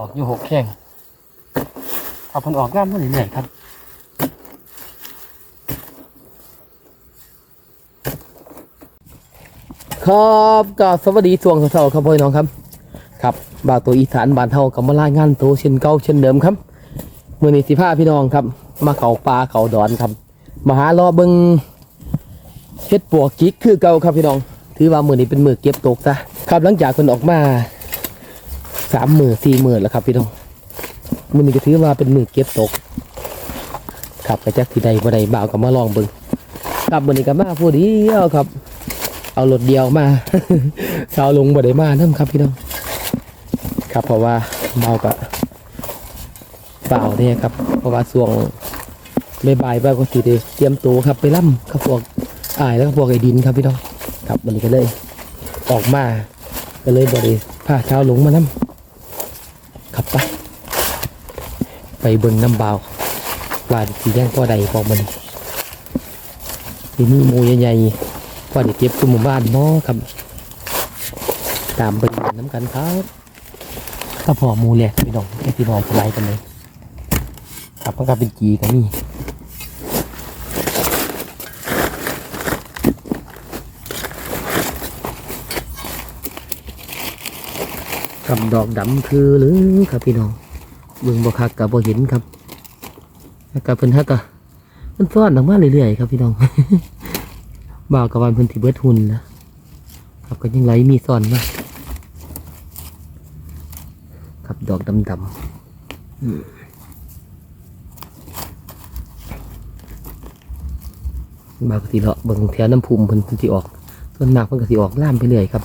ออกอยู่หกแข้งถ้าพิ่นออกงามเมื่อไหร่ครับครับก็สวัสดีช่วงเช้าครับพ่อพี่น้องครับ ครับบ่าวตัวอีสานบ้านเฮากับมารางานตัวเช่นเก่าเช่นเดิมครับมือนี้สิพาพี่น้องครับ มาเขาป่าเขาดอนครับมาหารอเบิงเฮ็ดปวกจิกคือเก่าครับพี่น้อง ถือว่ามือนี้เป็นมือเก็บตกซะครับหลังจากเพิ่นออกมา สามหมื้อสี่หมื้อแล้วครับพี่น้องมื้อนี้ก็ถือว่าเป็นมือเก็บตกครับไปจักที่ใดบ่ได้บ่าวก็มาลองเบิ่งครับมื้อนี้ก็มาผู้เดียวครับ เอารถเดียวมาสาวลงบ่ได้มานํครับพี่น้องครับเพราะว่าเมากับเปล่าเนี่ยครับ เพราะว่าช่วงบ่ายบ้าก็สิได้เตรียมตัวครับไปล่ำครับพวกอายแล้วก็พวกไอ้ดินครับพี่น้องครับวันนี้ก็เลย ออกมาก็เลยบ่ได้พาชาวลงมานํ ครับไปไปบนน้ำเบาวว่าสีแดงพ่อใดบอมันทีนี้มูใหญ่ๆพ่อเด้เก็บขึ้นหมู่บ้านเนาะครับ ตามไปน้ำกันครับถ้าพอมูแหลกพี่น้องไอ้ที่นอนสบายกันเลยครับมันก็เป็นจีกันนี่ กับดอกดำคือหรือครับพี่น้องเบิ่งบ่คักกับบ่เห็นครับกับเพิ่นฮักกะมันซ่อนออกมาเรื่อยๆครับพี่น้องบ่าวกับวันเพิ่นที่เบิดหุ่นนะครับก็ยังไหลมีซ่อนมาครับดอกดำๆอืมบางกะสิเลาะบิ่งแถวน้ำพุมเพิ่นเพิ่นสิออก ส่วนมากเพิ่นก็สิออกล่ามไปเรื่อยครับ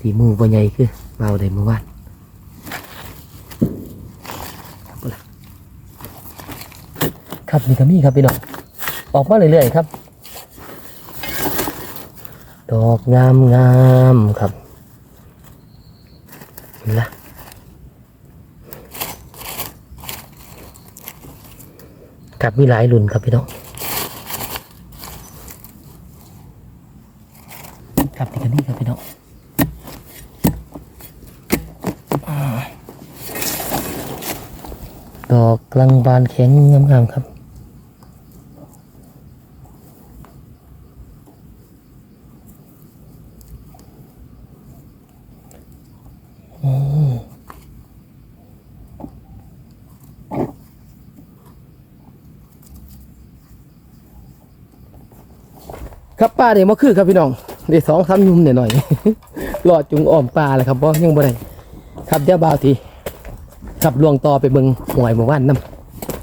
อาจสิมือบ่ใหญ่คือเบาได้เมื่อวานครับเอาล่ะครับนี่ก็มีครับพี่น้องออกมาเรื่อยๆครับ ดอกงามงามๆครับเห็นละครับมีหลายรุ่นครับพี่น้องครับนี่กันนี่ครับพี่น้องอ่า ดอกกลางบานแข็งงามๆครับครับป้าเดี๋ยวมาคือครับพี่น้องเดี๋ยวสองสามยุ่มหน่อยหน่อยๆรอดจุงอ้อมปลาเลยครับบ่ยังบ่ได้ครับเดี๋ยวบ่าวที ขับลวงต่อไปเบิงหวยหมู่บ้านน้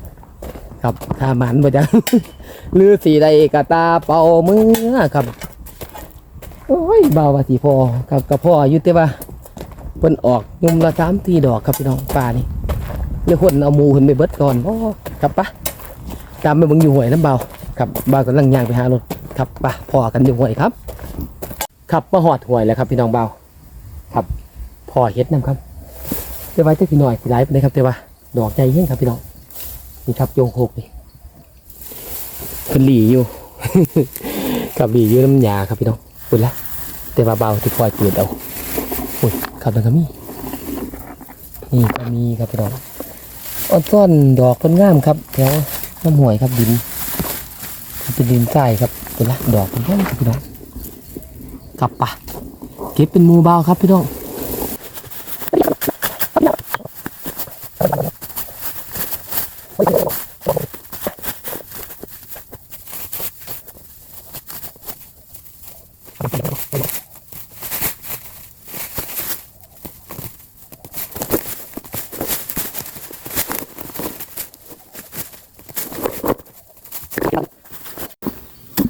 ำครับถ้ามันบ่จังลือสีใดกะตาเป่ามือครับโอ้ยเบาว่าสีพอครับกับพ่ออยู่แต่ว่าเพิ่นออกยุ่มละสามทีดอกครับพี่น้องปลานี่เรียกคนเอาหมูขึ้นไปเบิดก่อนบ่ครับปะตามไปเบิ่งอยู่หวยน้ำเบาครับบ่าวกำลังย่างไปหารถครับปะพอกันอยู่หวยครับ ครับมาหอดหวยแล้วครับพี่น้องเบาครับพอเฮ็ดน้ำครับ เดี๋ยวไว้เจ้าพี่หน่อยสิไลฟ์ไปเลยครับเดี๋ยว่าดอกใจเย็นครับพี่น้องนี่ครับโยงโคกนี่ขึ้นหลีอยู่ครับหลีอยู่น้ำยาครับพี่น้องปุ่นละแต่ว่าเบาที่คอยเปิดเอาปุ่นครับนั่นก็มีนี่ก็มีครับพี่น้องออนซ่อนดอกคนงามครับแถวน้ำห่วยครับดินเป็นดินทรายครับเป็นละดอกเป็นแค่ครับพี่น้องกลับปะเก็บเป็นมูเบาครับพี่น้อง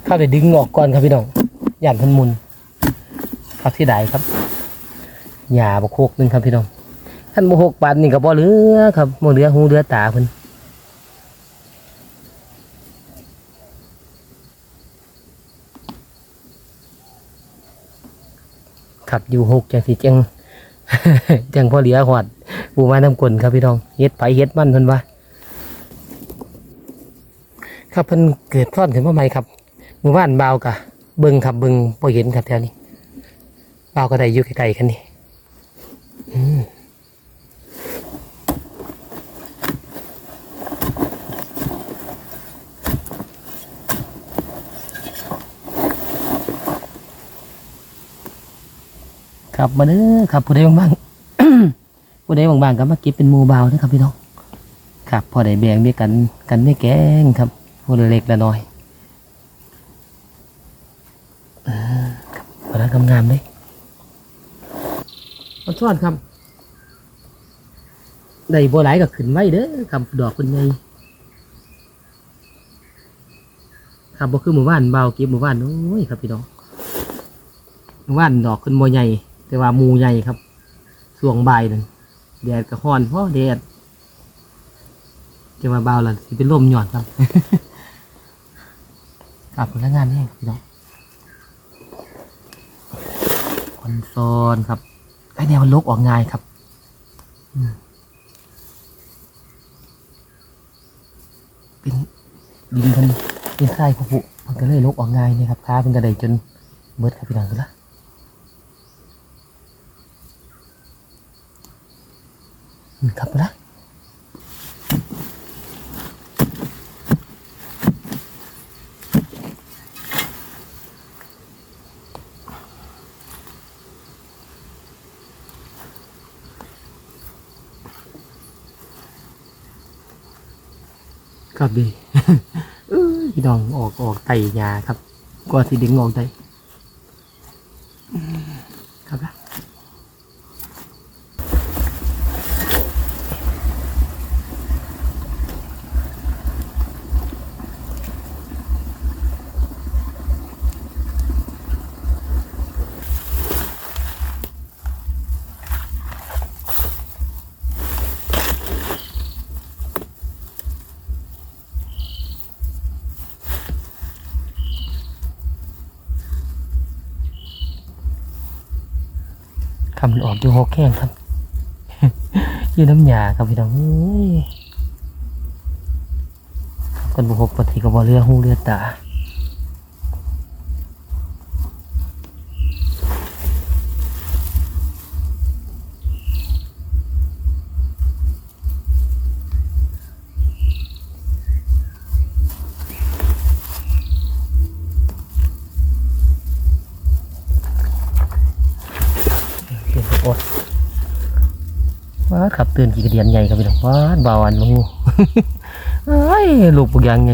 เข้าไปดึงออกก่อนครับพี่น้องย่านพันมุนพักที่ใดครับหญ้าบกโคกนึงครับพี่น้องท่านโมหกปันนี่ก็บ่เหลือครับบ่เหลือหูเหลือตาเพิ่นครับอยู่หกจังสิจังจังพอเหลือหอดปูมาน้ำกลนครับพี่น้องเฮ็ดไผเฮ็ดมันเพิ่นว่าครับเพิ่นเกิดท่อนขึ้นมาใหม่ครับ มู่บ้านเบากะเบิงครับเบิงพอเห็นครับแถวนี้เปล่าก็ได้อยู่ไกลๆกันนี่ครับมาเด้อครับผู้ใดบ้างๆผู้ใดบางๆก็มาเก็บเป็นหมูเบานะครับพี่น้องครับพอได้แบ่งด้วยกันกันไม่แก้งครับผู้เล็กละน้อยเออ ครับพอแล้วงามๆเลยขอโทษครับได้บัวไหลายก็ขึ้นไว้เด้อครับดอกเป็นไงครับบ่คือหมู่บ้านเบาเก็บหมู่บ้านโอ้ยครับพี่น้องหมู่บ้านดอกขึ้นบ่ใหญ่ แต่ว่าหมูใหญ่ครับสวงใบายนั่นแดดก็ฮ้อนเพราะแดดจะมาเบาละสิเป็นลมหย่อนครับกลับพนักงานนี่พี่น้องค อนโซนครับไอเดียมันลกออกง่ายครับเป็นดินมันเป็นทรายผุมันก็เลยลกออกง่ายนี่ครับค้าเป็นกระไดจนเบิดครับพี่น้องกันละครับละ ครับดีเอ้ยพี่น้องออกออกไตยาครับกว่าสิดึงออกได้ คำมันออกอยู่หกแข้งครับอยู่น้ำยาครับพี่น้องเอ้ยกันบุหกปฏิกับเรือหูเรือตาเตือนโอ๊ตว้าดขับเตือนกี่กระเดียนใหญ่ครับพี่น้องว้าดบาวันมูเอ้ยลูกปุกยางไง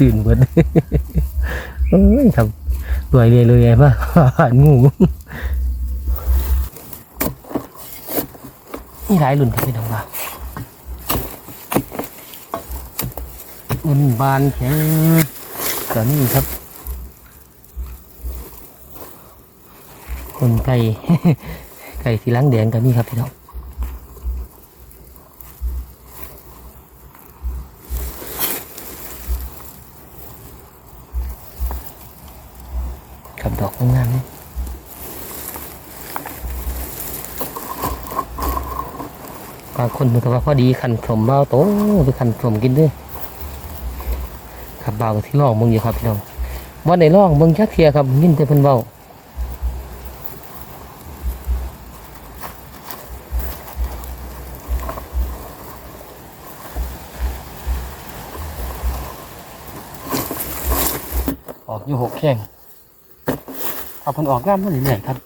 ตื่นเบิดเอ้ยครับรวยเลยเลยไงป่ะหานงูนี่หลายรุ่นครับพี่น้องว่า รุ่นบานแข็งก็นี่ครับคนไก่ไก่สีล้างแดงก็นี่ครับพี่น้องกับดอกงามๆนี่บางคนมันก็ว่าพอดีขันสมเบาโตไปขันสมกินด้วย ขับเบากับที่ล่องมึงอยู่ครับพี่น้องว่าในล่องมึงชักเทียครับยินแต่เพิ่นเบาออกอยู่หกแข้งถ้าเพิ่นออกงามเมื่อไหร่ครับ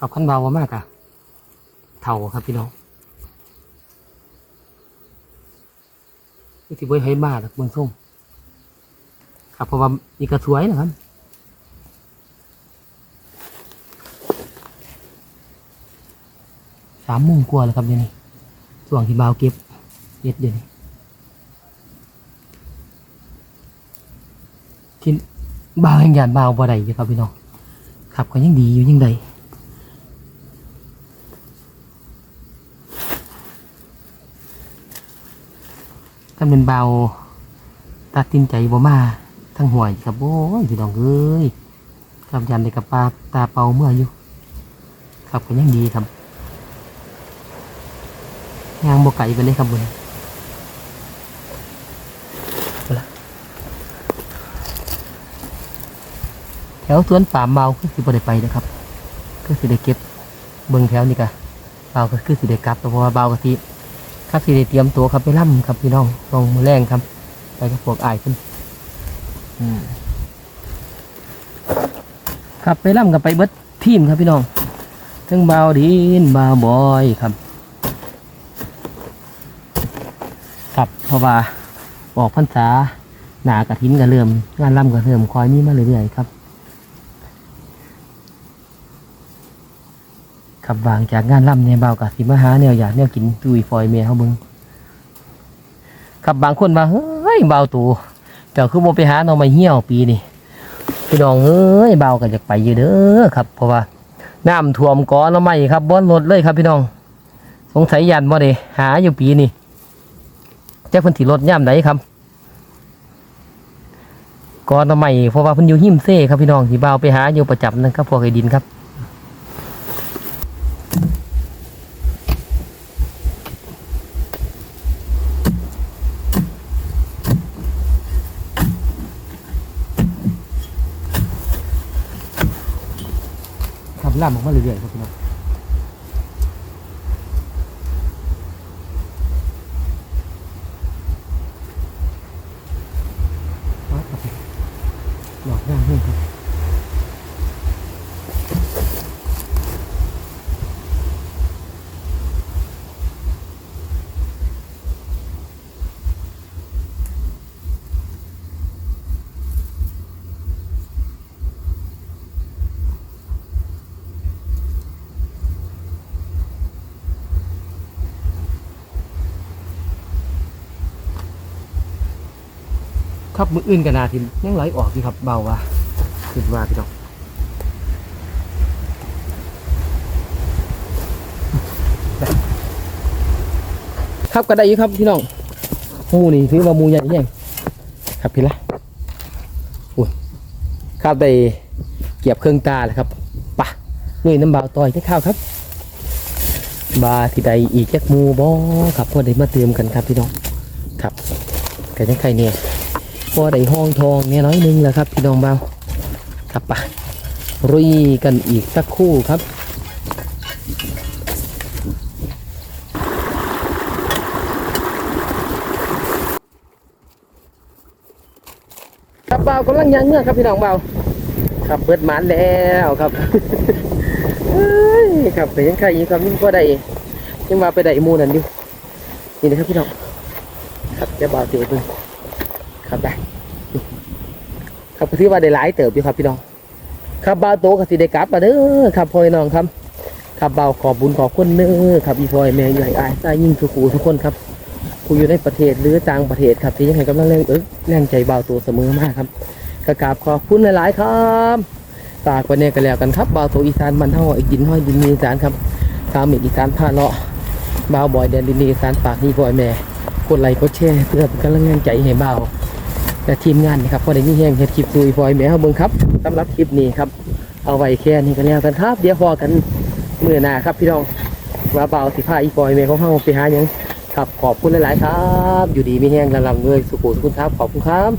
ขับขั้นเบามากอะเท่าครับพี่น้องนี่ถือว่าให้บ้าหรอกเมืองส้มครับเพราะว่านี่ก็สวยนะครับสามโมงกว่าแล้วครับเดี๋ยวนี้ช่วงที่เบาเก็บเย็ดเดี๋ยวนี้กินบ่าแห่งหยานบ่าบ่ได้ครับพี่น้องครับก็ยังดีอยู่ยังใด กันเป็นเบาตัดสินใจบ่มาทั้งห่วยครับโอ้ยพี่น้องเอ้ยครับยันในกับปลาตาเป่าเมื่ออยู่ครับก็ยังดีครับยางบกไก่ไปเลยครับบุญแถวสวนป่าเมาคือสิบได้ไปนะครับ ก็สิได้เก็บเบิ่งแถวนี่กะเบาก็คือสิได้กลับเพราะว่าเบากะทิ ครับสิได้เตรียมตัวครับไปล่ำครับพี่น้องลองมือแรงครับ ไปกับพวกอายขึ้นอืมครับไปล่ำกับไปเบิดทีมครับพี่น้องทั้งเบาดินเบาบอยครับครับเพราะว่าออกพรรษาหนากระถินก็เริ่มงานล่ำก็เริ่มคอยมีมาเรื่อยๆครับ ขับวางจากงานล่ำเนี่ยเบากะสิมาหาแนวอยากแนวกินตุยฟอยเมียเขาเบิงขับบางคนมาเฮ้ยเบาตูเจ้าคือโมไปหาหน่อไม้เหี่ยวปีนี่พี่น้องเอ้ยเบากันจากไปอยู่เด้อครับ เพราะว่าน้ำท่วมก้อนหน่อไม้ครับบ้อนรถเลยครับพี่น้อง สงสัยยันบ่เด้หาอยู่ปีนี่แจ้าเพิ่นถีรถย่ำไหนครับก้อนหน่อไม้เพราะว่าพิ่นอยู่หิมเซ่ครับพี่น้องที่เบาไปหาอยู่ประจำนะครับพวกไอ้ดินครับ ครับล่ามออกมาเรื่อยๆครับพี่น้องมาครับหลอกย่างเพื่อนครับ ครับมืออื่นกันนาทิมยังไหลออกอยู่ครับเบาว่าขึ้นว่าพี่น้องครับก็ได้อยู่ครับพี่น้องหมูนี่ถือว่าหมูใหญ่แย่งครับพี่ละอุ้ยครับได้เกียบเครื่องตาแล้วครับปะนี่น้ำเบาต่อยที่ข้าวครับ บาที่ใดอีกแจ็คหมูบ่ครับพอได้มาเติมกันครับพี่น้องครับแต่ยังใครเนี่ย พอได้ห้องทองเนี่ยน้อยหนึงแล้วครับ พี่น้องเบาครับปะรุยกันอีกสักคู่ครับครับเบากำลังยังเมื่อครับพี่น้องเบาครับเบิดหมานแล้วครับครับแต่ยังใครอีกครับยังพอได้ยังมาไปได้มูนั่นอยู่นี่นะครับพี่น้องครับจะเบาเตะเพิ่ง ครับได้ครับก็ถือว่าได้หลายเติบอยู่ครับพี่น้องครับเบาโตกับสิได้กลับมาเด้อครับพ่อพี่น้องครับ ครับเบาขอบบุญขอบคุณเด้อครับอีพ่อยแม่ใหญ่อายตายยิ่งทุกคู่ทุกคนครับผู้อยู่ในประเทศหรือต่างประเทศครับ ที่ยังให้กำลังแรงเอิกแรงใจเบาโตเสมอมากครับกระกาบขอบคุณหลายๆครับฝากไว้เนี่ยกันแล้วกันครับเบาโตอีสานมันเท่าอีกินห้อยดินมีอีสานครับตามอีกอีสานพาเลาะบ่าวบอยแดนดินอีสานปากนี่พ่อยแม่กดไลค์กดแชร์เพื่อเป็นกำลังแรงใจให้บ่าว แต่ทีมงานนะครับพอได้มีแห้งเห็ดคลิปดูอีฟอยแม่เขาเบิ้งครับสำหรับคลิปนี้ครับ เอาไว้แค่นี้ก็แล้วกันครับ เดี๋ยวพอกันมื้อหน้าครับพี่น้องว่าเบาสิพาอีฟอยแม่ของเฮาไปหาหยังครับขอบคุณหลาย ๆ ครับ อยู่ดีมีแห้งระลังเลยสุขุสุขุนครับขอบคุณครับ